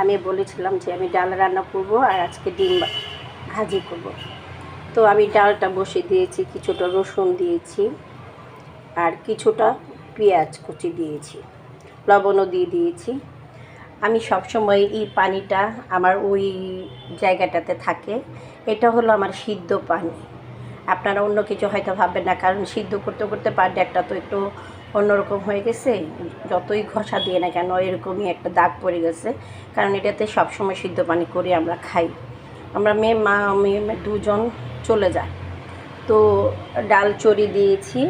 আমি বলেছিলাম যে আমি ডাল রান্না করব আর আজকে ডিম ভাজি করব। তো আমি ডালটা বসে দিয়েছি, কিছুটা রসুন দিয়েছি আর কিছুটা পেঁয়াজ কুচি দিয়েছি, লবণও দিয়ে দিয়েছি। আমি সবসময় এই পানিটা আমার ওই জায়গাটাতে থাকে। এটা হলো আমার সিদ্ধ পানি। আপনারা অন্য কিছু হয়তো ভাববেন না, কারণ সিদ্ধ করতে করতে পানিটা তো একটু অন্যরকম হয়ে গেছে, যতই ঘষা দিয়ে না কেন এরকমই একটা দাগ পড়ে গেছে। কারণ এটাতে সবসময় সিদ্ধ পানি করে আমরা খাই। আমরা মেয়ে, মা মেয়ে দুজন চলে যায় তো ডাল চড়ি দিয়েছি।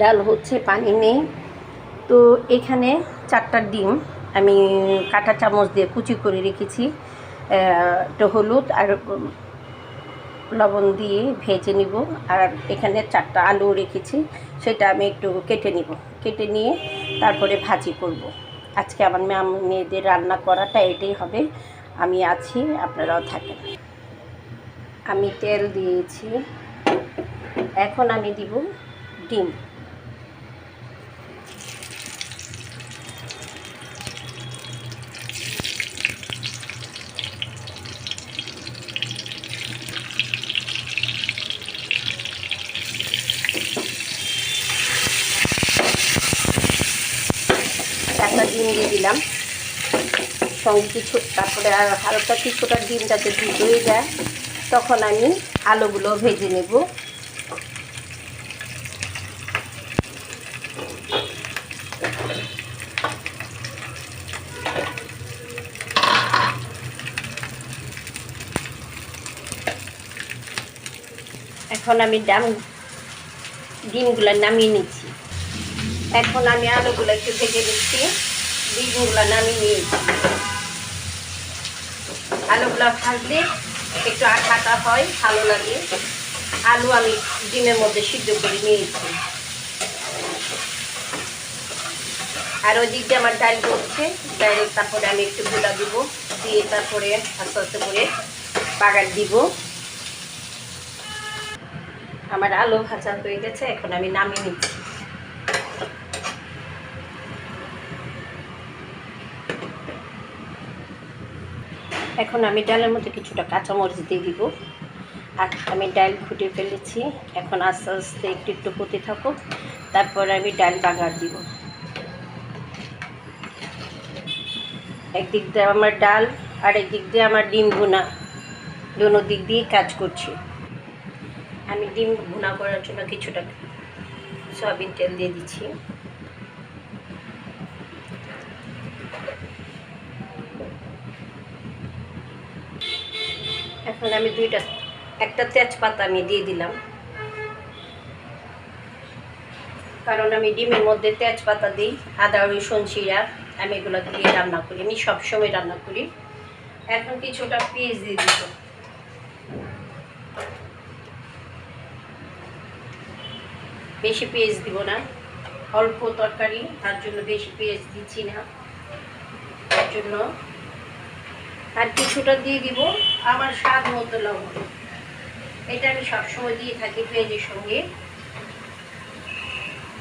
ডাল হচ্ছে পানি নেই। তো এখানে চারটা ডিম আমি কাঁটা চামচ দিয়ে কুচি করে রেখেছি। একটু হলুদ আর লবণ দিয়ে ভেজে নিব। আর এখানে চারটা আলু রেখেছি, সেটা আমি একটু কেটে নিব। কেটে নিয়ে তারপরে ভাজি করব। আজকে আমার মেয়ে- মেয়েদের রান্না করাটা এটাই হবে। আমি আছি, আপনারাও থাকেন। আমি তেল দিয়েছি। এখন আমি দিব ডিম। একটা ডিম দিয়ে দিলাম। সঙ্গে কিছু, তারপরে আর হালকা কিছুটা ডিম যাতে হয়ে যায়, তখন আমি আলুগুলো ভেজে নেব। এখন আমি ডাম, ডিমগুলো নামিয়ে নিচ্ছি। এখন আমি আলুগুলো একটু ভেজে নিচ্ছি। ডিমগুলো নামিয়ে নিয়েছি। আলুগুলো ভাজলে একটু আঠা আঠা হয়, ভালো লাগে। আলু আমি ডিমের মধ্যে সিদ্ধ করে নিয়েছি। আর ওই দিক দিয়ে আমার ডাল করছে ডাইরেক্ট তারপরে আমি একটু গুলা দিব, দিয়ে তারপরে আস্তে আস্তে করে বাগার দিব। আমার আলু ভাজা হয়ে গেছে, এখন আমি নামিয়ে নিচ্ছি। এখন আমি ডালের মধ্যে কিছুটা কাঁচামরিচ দিয়ে দিব। আর আমি ডাল ফুটে ফেলেছি। এখন আস্তে আস্তে একটু একটু হতে থাকুক। তারপর আমি ডাল বাগার দিব। একদিক দিয়ে আমার ডাল, আর একদিক দিয়ে আমার ডিম ভুনা। দুনো দিক দিয়ে কাজ করছি। আমি ডিম ভুনা করার জন্য কিছুটা সয়াবিন তেল দিয়ে দিচ্ছি। এখন আমি দুইটা, একটা তেজপাতা আমি দিয়ে দিলাম। কারণ আমি ডিমের মধ্যে তেজপাতা দিই, আদা, রসুন, জিরা, আমি এগুলো দিয়ে রান্না করি, আমি সবসময় রান্না করি। এখন কিছুটা পেঁয়াজ দিয়ে দিব। বেশি পেঁয়াজ দিব না, অল্প তরকারি, তার জন্য বেশি পেঁয়াজ দিচ্ছি না। তার জন্য আর কিছুটা দিয়ে দিব আমার স্বাদ মতো লবণ। এটা আমি সবসময় দিয়ে থাকি পেঁয়াজের সঙ্গে।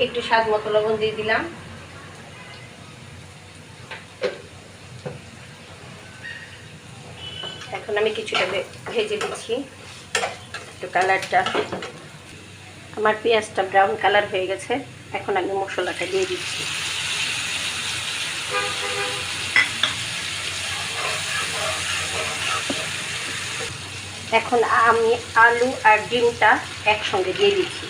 একটু স্বাদ মতো লবণ দিয়ে দিলাম। এখন আমি কিছুটা ভেজে দিচ্ছি একটু কালারটা। আমার পেঁয়াজটা ব্রাউন কালার হয়ে গেছে। এখন আমি মশলাটা দিয়ে দিচ্ছি। এখন আমি আলু আর ডিমটা একসঙ্গে দিয়ে দিচ্ছি।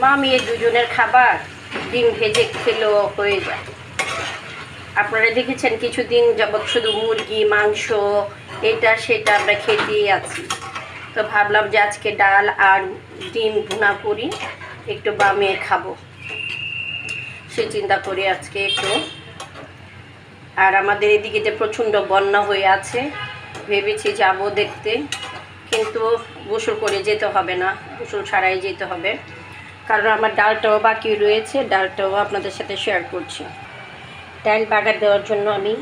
মা মেয়ে দুজনের খাবার ডিম ভেজে খেলেও হয়ে যায়। আপনারা দেখেছেন কিছুদিন যাবৎ শুধু মুরগি, মাংস, এটা, সেটা আমরা খেতেই আছি। তো ভাবলাম যে আজকে ডাল আর ডিম ভুনা করি, একটু বামে খাব। সে চিন্তা করে আজকে একটু। আর আমাদের এদিকে যে প্রচণ্ড বন্যা হয়ে আছে, ভেবেছি যাব দেখতে। কিন্তু গোসল করে যেতে হবে না, গোসল ছাড়াই যেতে হবে। কারণ আমার ডালটাও বাকি রয়েছে, ডালটাও আপনাদের সাথে শেয়ার করছি। ডাল বাগার দেওয়ার জন্য আমি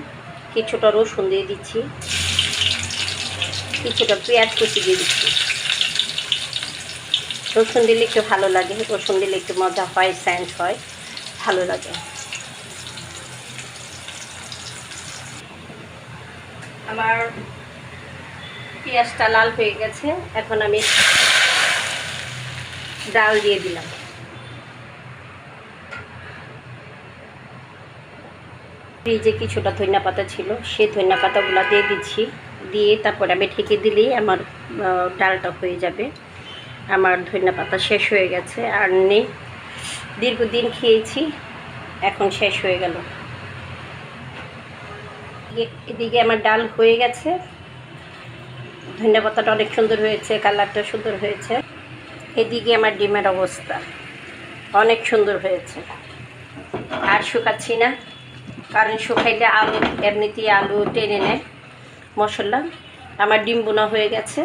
কিছুটা রসুন দিয়ে দিচ্ছি। কিছুটা পেঁয়াজ কুচি দিয়ে দিচ্ছি। রসুন দিলে একটু ভালো লাগে, রসুন দিলে একটু মজা হয় স্যান্ড হয়। ভালো লাগে। আমার পেঁয়াজটা লাল হয়ে গেছে, এখন আমি ডাল দিয়ে দিলাম। ফ্রিজে কিছুটা ধনিয়া পাতা ছিল, সেই ধনিয়া পাতাগুলো দিয়ে দিচ্ছি। দিয়ে তারপর আমি ঢেকে দিলেই আমার ডালটা হয়ে যাবে। আমার ধনিয়া পাতা শেষ হয়ে গেছে। আর নেই দীর্ঘদিন খেয়েছি, এখন শেষ হয়ে গেল। এদিকে আমার ডাল হয়ে গেছে। ধনিয়া পাতাটা অনেক সুন্দর হয়েছে, কালারটা সুন্দর হয়েছে। এদিকে আমার ডিমের অবস্থা অনেক সুন্দর হয়েছে। আর শুকাচ্ছি না, কারণ শুকাইলে আলু, এমনিতেই আলু টেনে নেয় মশলা। আমার ডিম বোনা হয়ে গেছে।